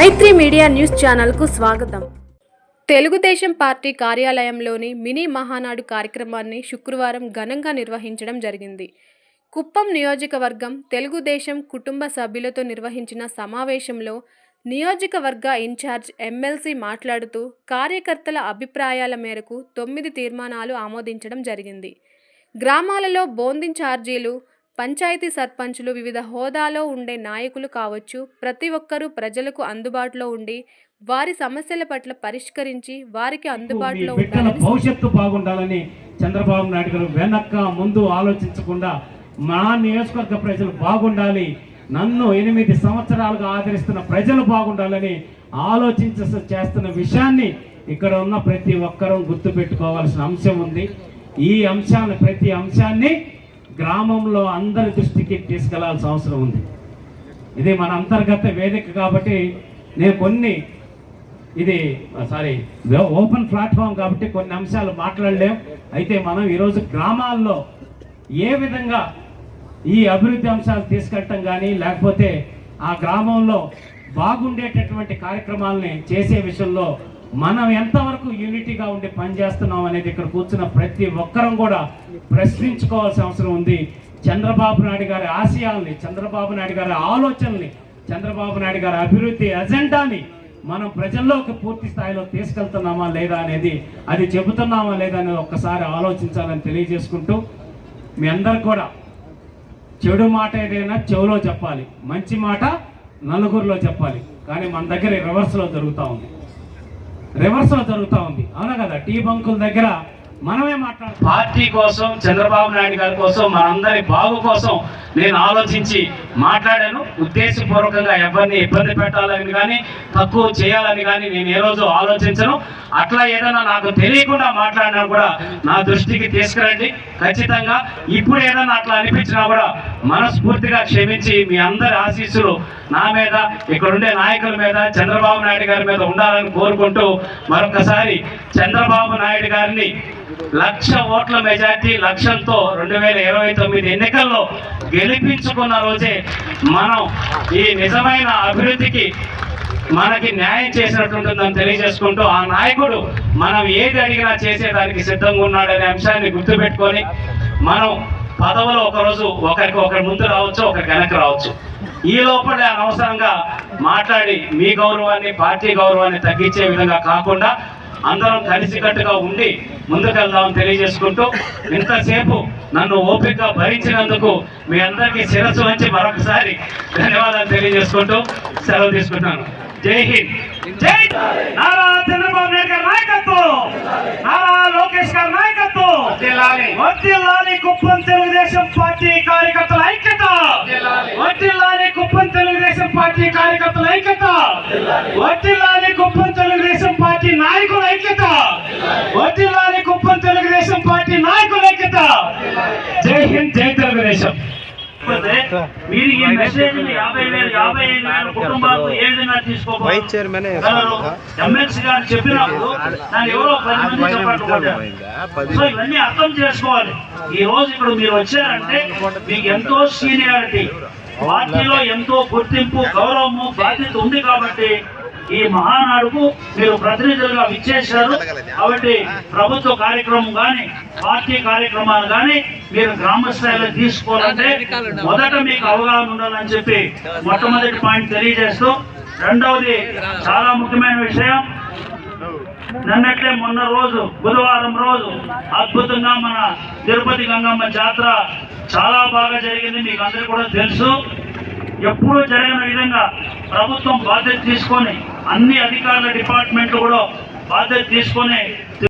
మైత్రి media news ఛానల్కు స్వాగతం. Telugu Desam party కార్యాలయంలోని మినీ మహానాడు కార్యక్రమాన్ని శుక్రవారం ఘనంగా నిర్వహించడం జరిగింది. కుప్పం నియోజకవర్గం తెలుగుదేశం కుటుంబ సభ్యులతో నిర్వహించిన సమావేశంలో నియోజకవర్గ ఇన్ఛార్జ్ ఎమ్మెల్సీ మాట్లాడుతూ కార్యకర్తల అభిప్రాయాల మేరకు తొమ్మిది తీర్మానాలు ఆమోదించడం జరిగింది. గ్రామాలలో బోందింగ్ ఛార్జీలు పంచాయతీ సర్పంచులు వివిధ హోదాలో ఉండే నాయకులు కావచ్చు ప్రతి ఒక్కరూ ప్రజలకు అందుబాటులో ఉండి వారి సమస్యల పట్ల పరిష్కరించి వారికి అందుబాటులో భవిష్యత్తు బాగుండాలని చంద్రబాబు నాయుడు గారు వెనక్క ముందు ఆలోచించకుండా మా నియోజకవర్గ ప్రజలు బాగుండాలి నన్ను ఎనిమిది సంవత్సరాలుగా ఆదరిస్తున్న ప్రజలు బాగుండాలని ఆలోచించ చేస్తున్న విషయాన్ని ఇక్కడ ఉన్న ప్రతి ఒక్కరూ గుర్తుపెట్టుకోవాల్సిన అంశం ఉంది. ఈ అంశాన్ని ప్రతి అంశాన్ని గ్రామంలో అందరి దృష్టికి తీసుకెళ్ళాల్సిన అవసరం ఉంది. ఇది మన అంతర్గత వేదిక కాబట్టి నేను కొన్ని ఇది సారీ ఓపెన్ ప్లాట్ఫామ్ కాబట్టి కొన్ని అంశాలు మాట్లాడలేం. అయితే మనం ఈరోజు గ్రామాల్లో ఏ విధంగా ఈ అభివృద్ధి అంశాలు తీసుకెళ్ళటం కానీ లేకపోతే ఆ గ్రామంలో బాగుండేటటువంటి కార్యక్రమాలని చేసే విషయంలో మనం ఎంతవరకు యూనిటీగా ఉండి పనిచేస్తున్నాం అనేది ఇక్కడ కూర్చున్న ప్రతి ఒక్కరం కూడా ప్రశ్నించుకోవాల్సిన అవసరం ఉంది. చంద్రబాబు నాయుడు గారి ఆశయాల్ని చంద్రబాబు నాయుడు గారి ఆలోచనల్ని చంద్రబాబు నాయుడు గారి అభివృద్ధి ఎజెండాని మనం ప్రజల్లోకి పూర్తి స్థాయిలో తీసుకెళ్తున్నామా లేదా అనేది అది చెబుతున్నామా లేదా అనేది ఒక్కసారి ఆలోచించాలని తెలియజేసుకుంటూ మీ అందరు కూడా చెడు మాట ఏదైనా చెవులో చెప్పాలి. మంచి మాట నలుగురిలో చెప్పాలి. కానీ మన దగ్గర రివర్స్లో జరుగుతూ ఉంది. రివర్స్లో జరుగుతూ ఉంది. అవునా కదా? టీ బంకుల దగ్గర మనమే మాట్లాడాలి పార్టీ కోసం చంద్రబాబు నాయుడు గారి కోసం మనందరి బాగు కోసం నేను ఆలోచించి మాట్లాడాను. ఉద్దేశపూర్వకంగా ఎవరిని ఇబ్బంది పెట్టాలని కానీ తక్కువ చేయాలని కానీ నేను ఏ రోజు ఆలోచించను. అట్లా ఏదైనా నాకు తెలియకుండా మాట్లాడినా కూడా నా దృష్టికి తీసుకురండి. ఖచ్చితంగా ఇప్పుడు ఏదైనా అట్లా అనిపించినా కూడా మనస్ఫూర్తిగా క్షమించి మీ అందరి ఆశీస్సులు నా మీద ఇక్కడ ఉండే నాయకుల మీద చంద్రబాబు నాయుడు గారి మీద ఉండాలని కోరుకుంటూ మరొకసారి చంద్రబాబు నాయుడు గారిని లక్ష ఓట్ల మెజార్టీ లక్షంతో రెండు వేల ఇరవై తొమ్మిది ఎన్నికల్లో గెలిపించుకున్న రోజే మనం ఈ నిజమైన అభివృద్ధికి మనకి న్యాయం చేసినట్టుంటుందని తెలియజేసుకుంటూ ఆ నాయకుడు మనం ఏది అడిగినా చేసేదానికి సిద్ధంగా ఉన్నాడనే అంశాన్ని గుర్తుపెట్టుకొని మనం పదవులో ఒకరోజు ఒకరికి ఒకరి ముందు రావచ్చు ఒకరికి వెనక్కి రావచ్చు. ఈ లోపల అనవసరంగా మాట్లాడి మీ గౌరవాన్ని పార్టీ గౌరవాన్ని తగ్గించే విధంగా కాకుండా అందరం కలిసికట్టుగా ఉండి ముందుకెళ్దామని తెలియజేసుకుంటూ ఇంతసేపు నన్ను ఓపికగా భరించినందుకు మీ అందరికీ శిరస్సు వంచి మరొకసారి ధన్యవాదాలు తెలియజేసుకుంటూ సెలవు తీసుకుంటాను జై హింద్. జై నారా చంద్రబాబు నాయుడు గారి నాయకత్వం. నారా లోకేష్ గారి నాయకత్వం. వర్ధిల్లాలి కుప్పం తెలుగుదేశం పార్టీ కార్యకర్తల ఐక్యత. వర్ధిల్లాలి కుప్పం తెలుగుదేశం పార్టీ కార్యకర్తల ఐక్యత. వర్ధిల్లాలి కుప్పం తెలుగుదేశం పార్టీ నాయకుల ఐక్యత. వర్ధిల్లాలి పార్టీ నాయకుల ఐక్యత జై హింద్ జై తెలుగుదేశం. మీరు ఈ మెసేజ్ యాభై వేలు యాభై ఐదు వేల కుటుంబాలకు ఏ విధంగా చైర్మన్ ఎమ్మెల్సీ గారు చెప్పినప్పుడు దాన్ని ఎవరో పది మంది చెప్పట్లు కొట్టారు. సో ఇవన్నీ అర్థం చేసుకోవాలి. ఈ రోజు ఇప్పుడు మీరు వచ్చారంటే మీకు ఎంతో సీనియారిటీ. పార్టీలో ఎంతో గుర్తింపు గౌరవము బాధ్యత ఉంది కాబట్టి ఈ మహానాడుకు మీరు ప్రతినిధులుగా విచ్చేశారు. కాబట్టి ప్రభుత్వ కార్యక్రమం కానీ పార్టీ కార్యక్రమాలు కానీ మీరు గ్రామ స్థాయిలో తీసుకోవాలంటే మొదట మీకు అవగాహన ఉండాలని చెప్పి మొట్టమొదటి పాయింట్ తెలియజేస్తూ రెండవది చాలా ముఖ్యమైన విషయం. నిన్నట్లే మొన్న రోజు బుధవారం రోజు అద్భుతంగా మన తిరుపతి గంగమ్మ జాతర చాలా బాగా జరిగింది. మీకు అందరికీ కూడా తెలుసు. ఎప్పుడూ జరిగిన విధంగా ప్రభుత్వం బాధ్యత తీసుకొని అన్ని అధికారుల డిపార్ట్మెంట్లు కూడా బాధ్యత తీసుకొని